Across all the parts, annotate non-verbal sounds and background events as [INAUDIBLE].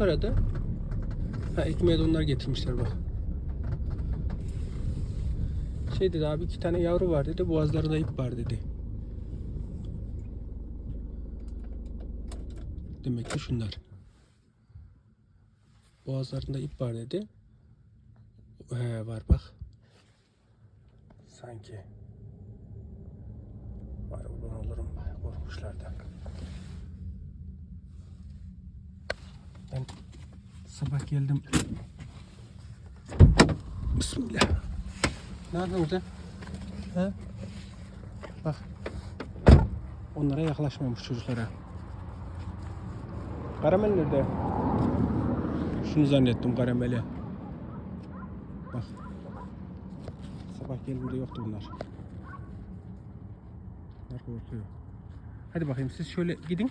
aradı. Ha ekmeğe de onlar getirmişler bak. Şey dedi abi iki tane yavru var dedi. Boğazlarında ip var dedi. Demek ki şunlar. Boğazlarında ip var dedi. He var bak. Sanki. Vay ulan olurum. Korkmuşlar da. Ben sabah geldim. Bismillah. Ne yapıyorsun sen? He? Bak. Onlara yaklaşmamış çocuklara. Karamel nerede? Şunu zannettim karameli. Bak. Sabah geldiğimde yoktu bunlar. Bunlar korkuyor. Hadi bakayım siz şöyle gidin.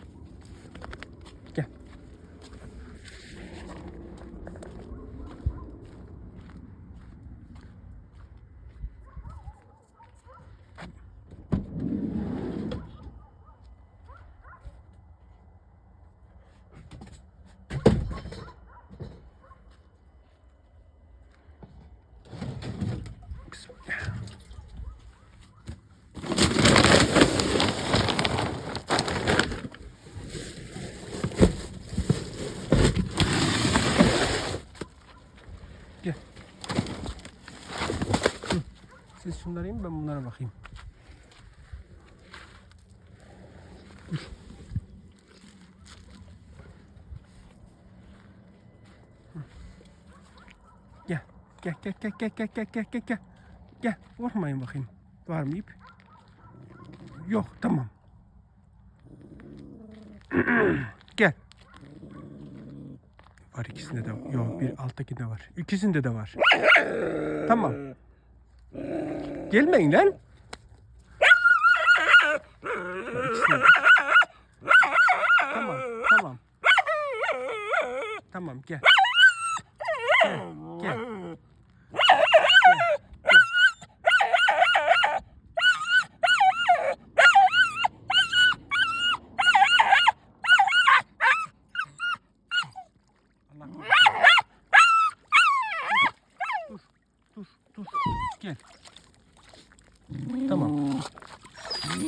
Şunları ben bunlara bakayım. Dur. Gel. Gel gel gel gel gel gel gel gel gel. Gel. Korkmayın bakayım. Var mı ip? Yok tamam. [CLEARS THROAT] gel. Var ikisinde de. Yok bir alttakinde var. İkisinde de var. Tamam. Gelmeyin lan. tamam, tamam. Tamam, gel. Gel.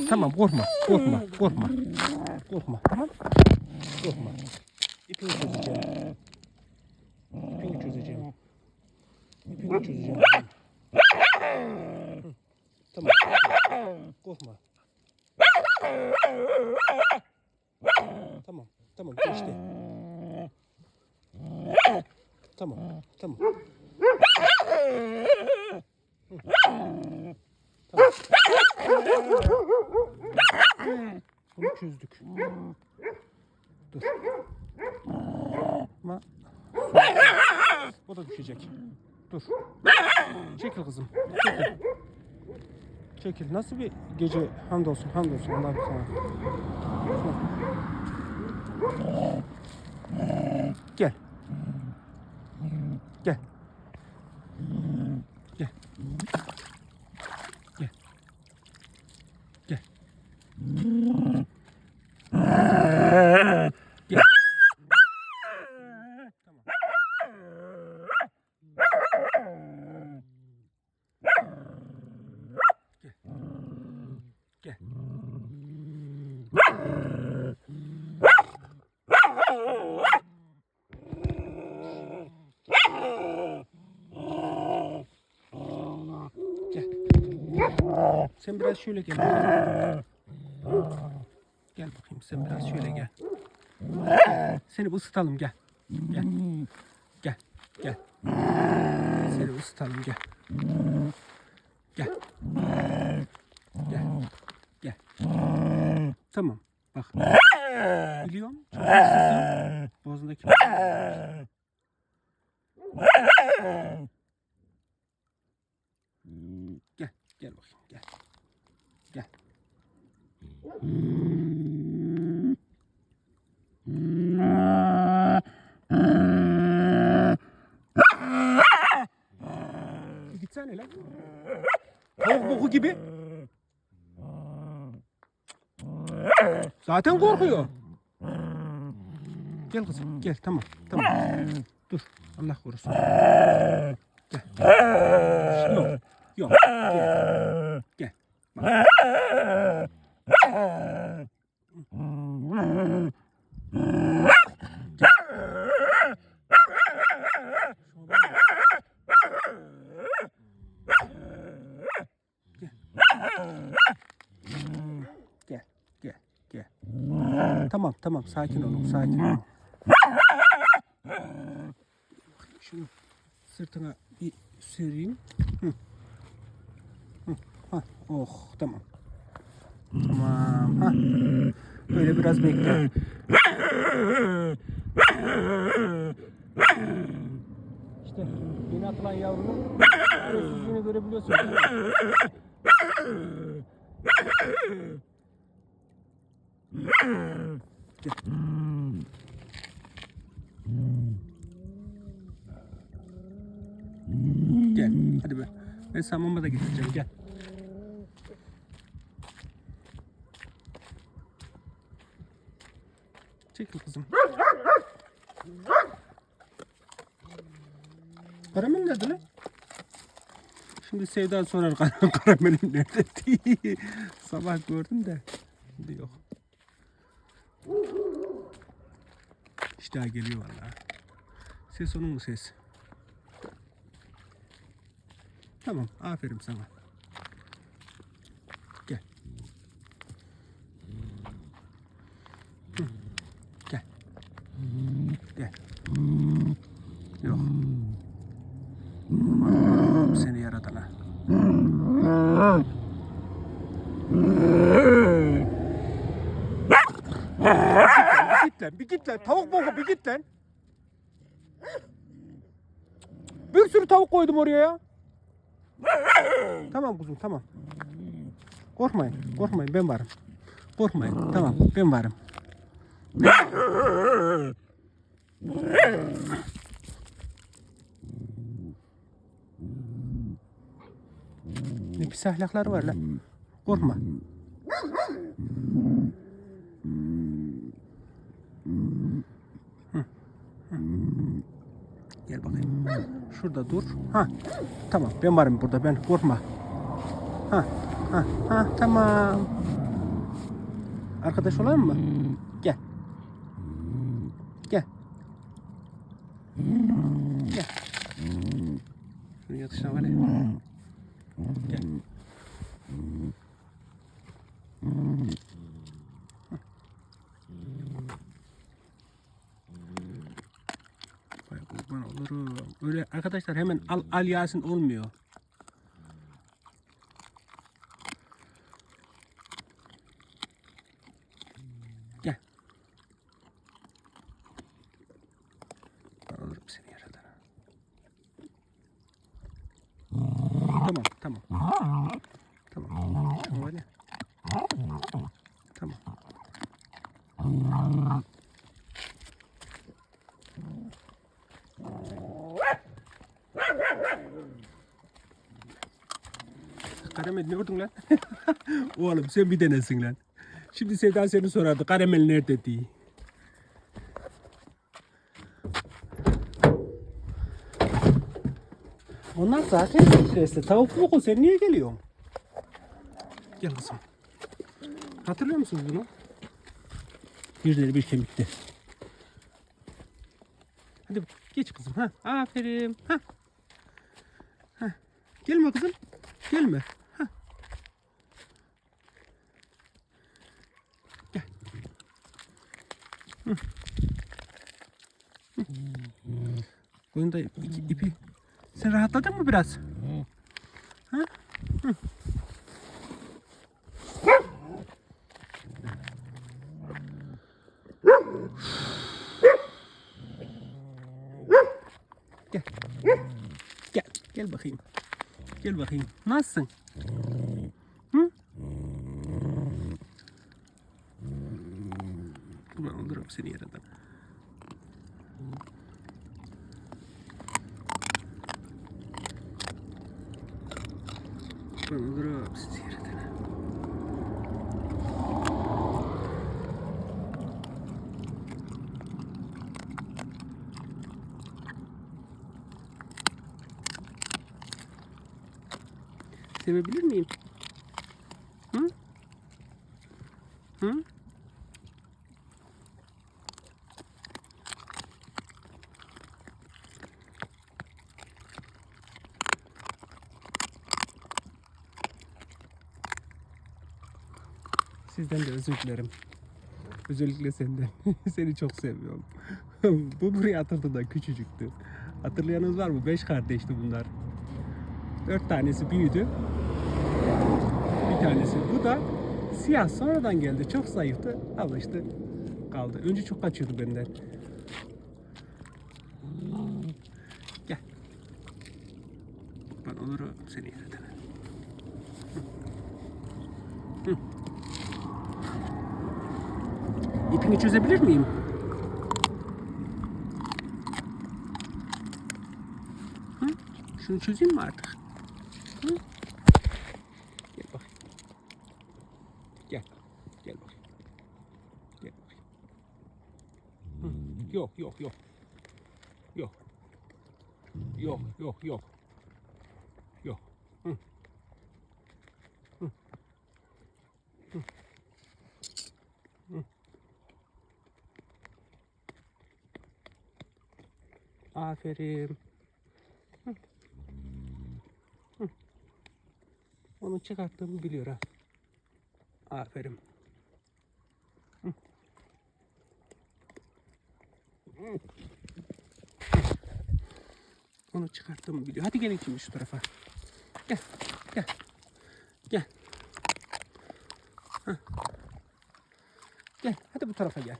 Tamam korkma, korkma, korkma. Korkma, tamam? Korkma. İpini çözeceğim. İpini çözeceğim. İpini çözeceğim. Hı. Tamam. Korkma. Tamam. Tamam geçti. Tamam. Tamam. Hı. Tamam. Bunu çözdük. Dur. Ama o da düşecek. Dur. Çekil kızım. Çekil. Çekil. Nasıl bir gece hamdolsun hamdolsun Allah'ım sana. Gel. Gel. Gel. Gel. Gel. Tamam. Gel. Gel. Gel. Sen biraz şöyle gel. Gel bakayım sen biraz şöyle gel. Seni ısıtalım gel. Gel. Gel. Gel. Seni ısıtalım gel. Gel. Gel. Gel. Tamam. Bak. Biliyorum. Çok hassasım. Boğazındaki. Gel. Gel bakayım. Gel. Gel. Gitsene lan. Tavuk boku gibi. Zaten korkuyor. Gel kızım gel tamam tamam. Dur Allah korusun. Gel. Yok yok gel. Gel. Bak. Gel, gel, gel. Tamam, tamam. Sakin olun, sakin olun. Şunu sırtına bir süreyim. Hı. Hı. Ha, oh, tamam. Tamam. Ha. Böyle biraz bekle. İşte yeni atılan yavrunun sessizliğini görebiliyorsunuz. mi? Gel. Hadi be. Ben sana mama da getireceğim. Gel. Çekil kızım. Karamel nerede lan? Şimdi Sevda sorar kar [LAUGHS] karamelim nerede diye. Sabah gördüm de. Şimdi yok. İşte geliyor vallahi. Ses onun mu ses? Tamam, aferin sana. Gel. Hı, Gel. Gel. Yok. Aman, Seni yaratana. Bir git lan, bir git lan. Tavuk boku bir git lan. Bir sürü tavuk koydum oraya ya. Tamam kuzum tamam. Korkmayın korkmayın ben varım. Korkmayın tamam ben varım. Ne pis ahlakları var lan. Korkma. Hı, hı. Gel bakayım. Şurada dur. Ha. Tamam ben varım burada ben korkma. Ha. Ha. Ha tamam. Arkadaş olalım mı? Gel. Gel. Gel. Şunun yatışına var ya. Gel. Vay kurban olurum. Öyle arkadaşlar hemen al, al Yasin olmuyor. Gel. Alırım seni yaradan. Tamam, tamam. Tamam. Tamam hadi. Tamam. Karamel ne vurdun lan? [LAUGHS] Oğlum sen bir denesin lan. Şimdi Sevda seni sorardı. Karamel nerede diye. Onlar zaten stresli. Tavuk yok o. Sen niye geliyorsun? Gel kızım. Hatırlıyor musunuz bunu? Deri bir kemikti. Hadi geç kızım. Ha, aferin. Ha. Ha. Gelme kızım. Gelme. Hı. Hı. Koyun da iki, ipi. Sen rahatladın mı biraz? Ha? Hı. Gel. Gel. Gel bakayım. Gel bakayım. Nasılsın? Kurban olurum seni yaradan. Kurban olurum seni yaradan. Sevebilir miyim? Sizden de özür dilerim. Özellikle senden. [LAUGHS] Seni çok seviyorum. [LAUGHS] Bu buraya atıldı da küçücüktü. Hatırlayanınız var mı? Beş kardeşti bunlar. Dört tanesi büyüdü. Bir tanesi. Bu da siyah sonradan geldi. Çok zayıftı. Ama işte kaldı. Önce çok kaçıyordu benden. Gel. Ben olurum seni yerden. İpini çözebilir miyim? Hı? Şunu çözeyim mi artık? Hı? Gel bakayım. Gel. Gel bakayım. Gel bakayım. Hı. Yok yok yok. Yok. Yok yok yok. Yok. Hı. Hı. Hı. Hı. Aferin. Onu çıkarttığımı biliyor ha. Aferin. Onu çıkarttığımı biliyor. Hadi gelin şimdi şu tarafa. Gel. Gel. Gel. Gel. Hadi bu tarafa gel.